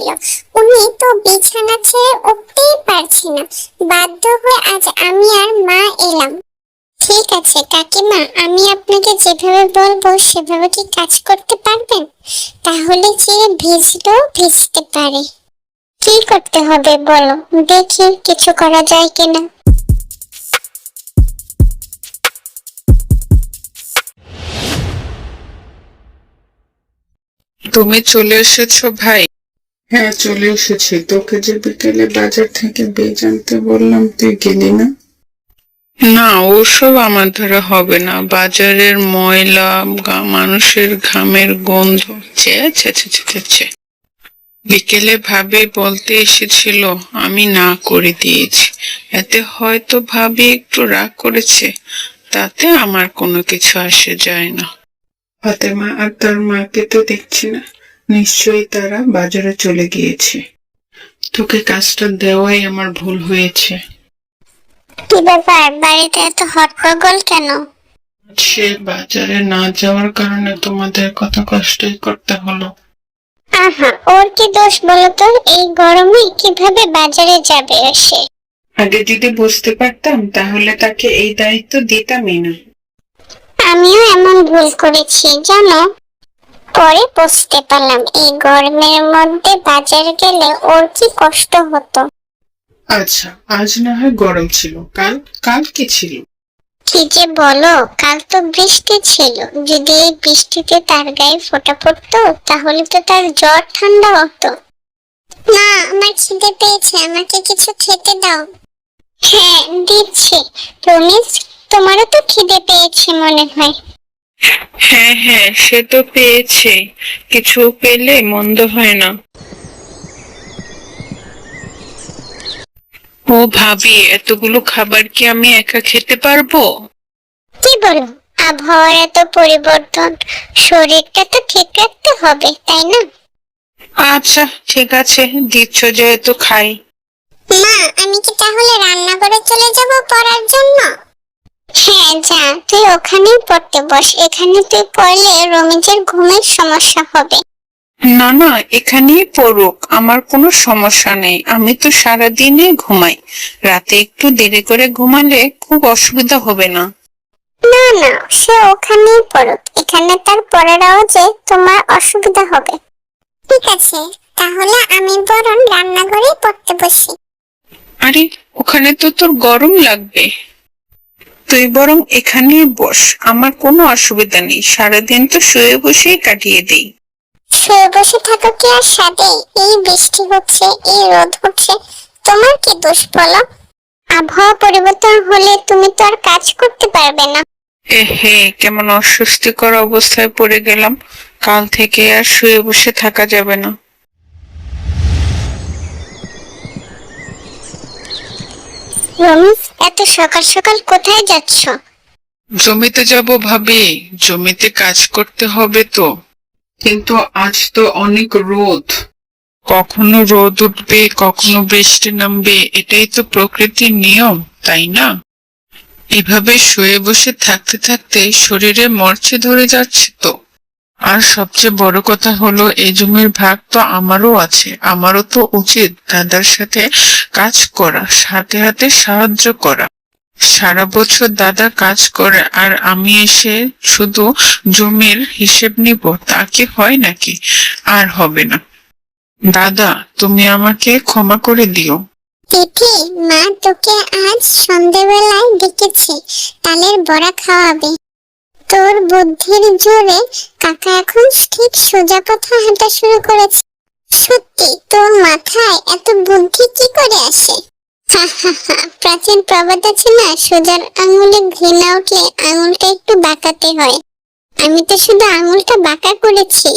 ছিল। উনি তো বিছানা ছেড়ে উঠতেই পারছে না। বাধ্য হয়ে আজ আমি আর মা এলাম। ঠিক আছে, কাকিমা, আমি আপনাকে যেভাবে বলব সেভাবে কি কাজ করতে পারবেন? তাহলে যে ভিজলেও ভিজতে পারে। কি করতে হবে বলো? দেখি কিছু করা যায় কিনা। তুমি চলে এসেছ ভাই। হ্যাঁ চলে এসেছি। তোকে যে বিকেলে বাজার থেকে বীজ আনতে বললাম তুই গেলি না? না ওসব আমার দ্বারা হবে না। বাজারের ময়লা মানুষের ঘামের গন্ধ। ছে, ছে। বিকেলে ভাবি বলতে এসেছিল আমি না করে দিয়েছি। এতে হয়তো ভাবি একটু রাগ করেছে। তাতে আমার কোনো কিছু আসে যায় না। ফাতেমা আর তার মাকে তো দেখছি না। নিশ্চয়ই তারা বাজারে চলে গিয়েছে। তোকে কাজটা দেওয়াই আমার ভুল হয়েছে। কি ব্যাপার? বাড়িতে এত হট্টগোল কেন? সে বাজারে না যাওয়ার কারণে তোমাদের কত কষ্টই করতে হলো। আহা ওর কি দোষ বলো তো? এই গরমে কীভাবে বাজারে যাবে সে? আগে যদি বুঝতে পারতাম তাহলে তাকে এই দায়িত্ব দিতামই না। আমিও এমন ভুল করেছি জানো? পরে বুঝতে পারলাম এই গরমের মধ্যে বাজারে গেলে ওর কি কষ্ট হতো? আচ্ছা আজ না হয় গরম ছিল। কাল কাল কি ছিল? কি যে বলো কাল তো বৃষ্টি ছিল। যদি এই বৃষ্টিতে তার গায়ে ফোঁটা পড়তো তাহলে তো তার জ্বর ঠান্ডা হতো। না আমার খিদে পেয়েছে আমাকে কিছু খেতে দাও। হ্যাঁ দিচ্ছি। রমেশ তোমারও তো খিদে পেয়েছে মনে হয়। হ্যাঁ হ্যাঁ সে তো পেয়েছে। কিছু পেলে মন্দ হয় না। ও ভাবি এতগুলো খাবার কি আমি একা খেতে পারব? কি বলো? আবহাওয়ার এত পরিবর্তন শরীরটা তো ঠিক রাখতে হবে তাই না? আচ্ছা ঠিক আছে দিচ্ছ যেহেতু খাই। মা আমি কি তাহলে রান্না করে চলে যাব পড়ার জন্য? হ্যাঁ যা তুই ওখানেই পড়তে বস। এখানে তুই পড়লে রমিজের ঘুমের সমস্যা হবে। না না এখানেই পড়ুক আমার কোনো সমস্যা নেই। আমি তো সারা দিনে ঘুমাই। রাতে একটু দেরি করে ঘুমালে খুব অসুবিধা হবে না। না না সে ওখানেই পড়ুক। এখানে তার পড়ার আওয়াজে তোমার অসুবিধা হবে। ঠিক আছে তাহলে আমি বরং রান্নাঘরে পড়তে বসি। আরে ওখানে তো তোর গরম লাগবে। তুই বরং এখানেই বস আমার কোনো অসুবিধা নেই সারাদিন তো শুয়ে বসেই কাটিয়ে দেই। শুয়ে বসে থাকো কি আর সাথে এই বৃষ্টি হচ্ছে এই রোদ হচ্ছে তোমার কি দোষ বলো? আবহাওয়া পরিবর্তন হলে তুমি তো আর কাজ করতে পারবে না। এ হে কেমন অস্বস্তিকর অবস্থায় পড়ে গেলাম। কাল থেকে আর শুয়ে বসে থাকা যাবে না। রমেশ, এত সকাল সকাল কোথায় যাচ্ছ? জমিতে যাব ভাবি, জমিতে কাজ করতে হবে তো। কিন্তু আজ তো অনেক রোদ। কখনো রোদ উঠবে, কখনো বৃষ্টি নামবে, এটাই তো প্রকৃতির নিয়ম, তাই না? এভাবে শুয়ে বসে থাকতে থাকতে শরীরে মরচে ধরে যাচ্ছে তো। আর সবচেয়ে বড় কথা হলো, এই জমির ভাগ তো আমারও আছে, আমারও তো উচিত দাদার সাথে কাজ করা, সাথে হাতে সাহায্য করা। সারা বছর দাদা কাজ করে, আর আমি এসে শুধু জমির হিসেব নিব, তা কি হয় নাকি? আর হবে না। দাদা, তুমি আমাকে ক্ষমা করে দিও। তিথি, মা তোকে আজ সন্ধ্যেবেলায় ডেকেছে, তালের বড়া খাওয়াবে। তোর বুদ্ধির জোরে কাকা এখন ঠিক সোজা পথে হাঁটা শুরু করেছে। সত্যি, তোর মাথায় এত বুদ্ধি কি করে আসে? প্রাচীন প্রবাদ আছে না, সোজার আঙুলে ঘৃণা উঠলে আঙুলটা একটু বাঁকাতে হয়। আমি তো শুধু আঙুলটা বাঁকা করেছি।